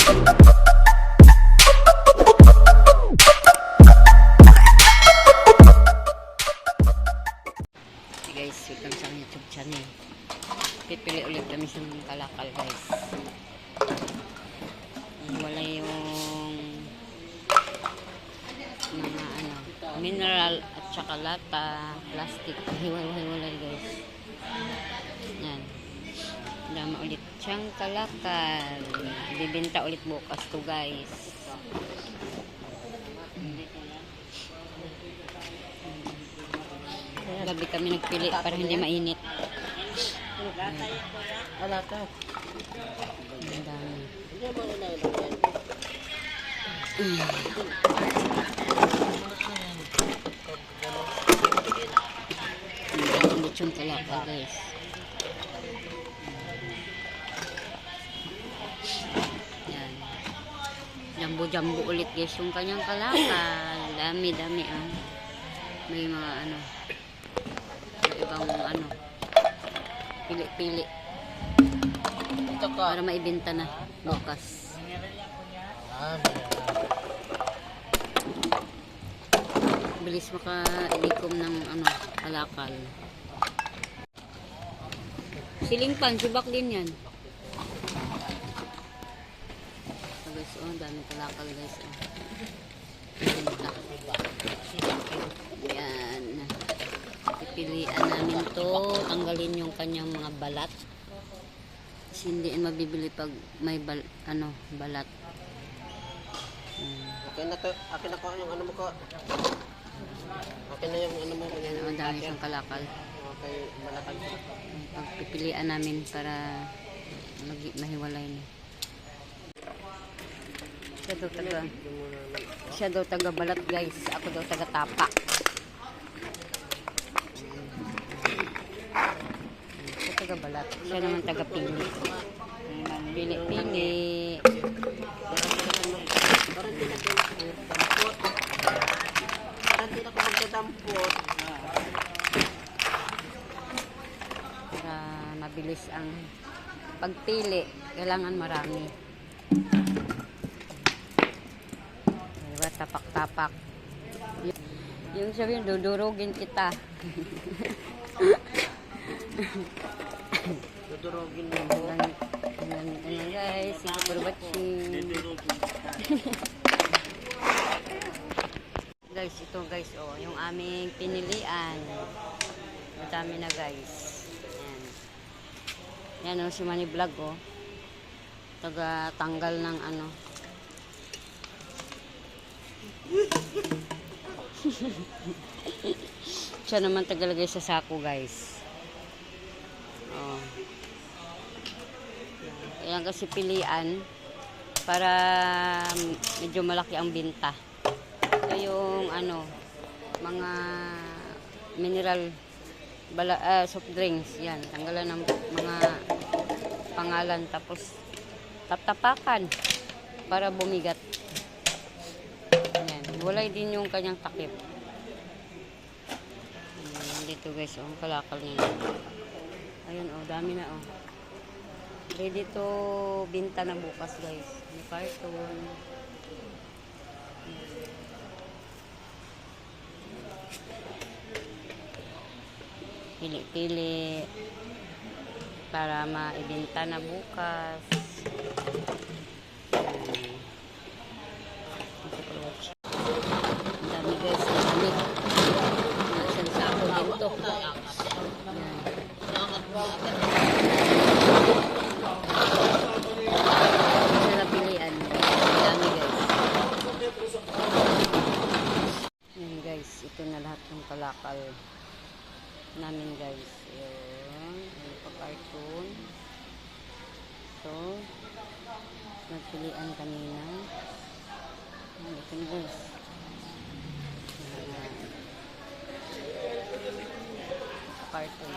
Guys, welcome sa YouTube channel. Pipili ulit kami sa mga kalakal guys. Wala yung mga ano, mineral at saka lata, plastic, hiwalay-hiwalay guys. Yan. Dama ulit siyang kalakal. Bibenta ulit bukas to guys. Gabi kami nagpili para hindi mainit. Wala ka. Ang dami. Ang daming lechon talaka guys. Jambo-jambo ulit guys yung kanyang kalakal. Dami-dami ah. May mga ano. May ibang ano. Pili-pili. Ito ka. Para maibenta na bukas. Bilis maka-ilikom ng ano, kalakal. Siling pan, subak din yan. Guys, oh, dami kalakal guys. Oh. Ganda. Yan. Pipilian namin to. Tanggalin yung kanyang mga balat. Kasi hindi mabibili pag may bal ano, balat. Hmm. Okay na to. Akin na ko yung ano mo ko. Okay na yung ano mo. Yan, ang dami siyang kalakal. Okay, malakad. pagpipilian namin para mag mahiwalay na. Siya daw taga siya daw taga balat guys. Ako daw taga tapa. Siya taga balat. Siya naman taga pili. Pili-pili. Parang hindi na ko dampot. Parang hindi na ko magdadampot. Para mabilis ang pagpili. Kailangan marami. Tapak-tapak. Yung sabihin, dudurugin kita. Dudurogin mo. Ayan, ayan, ayan guys. You for watching. Guys, ito guys, oh, yung aming pinilian. Madami na guys. Ayan. Yan oh, si Manny Vlog oh. Taga tanggal ng ano. Siya naman tagalagay sa sako guys. Oh. Ayan kasi pilian para medyo malaki ang binta. Ito yung ano, mga mineral bala, ah, soft drinks. Yan, tanggalan ng mga pangalan tapos taptapakan para bumigat. Walay din yung kanyang takip. Ayan, dito guys, oh, ang kalakal nila. Ayun, oh, dami na, oh. Ready to binta na bukas, guys. May carton. Pili-pili para maibenta na bukas. Ayan. Thank you for watching. Ang dami guys, ang dami. Nasaan sa ako dito. Ayan. Sa napilian. Ang dami guys. Yan guys, ito na lahat ng kalakal namin guys. Ayan. Ayan pa cartoon. Ito. Nagpilian kanina. Ayan, ito guys. Cartoon.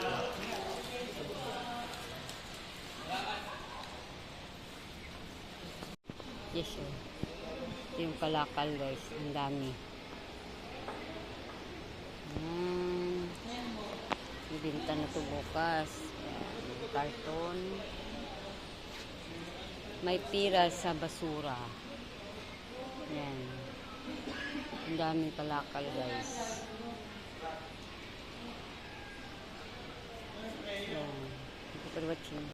Yes, sir. Yung kalakal, guys. Ang dami. Ibinta na to bukas. Ayan. Karton. may tira sa basura. Yan. Ang daming kalakal guys. Yan. Thank you for watching.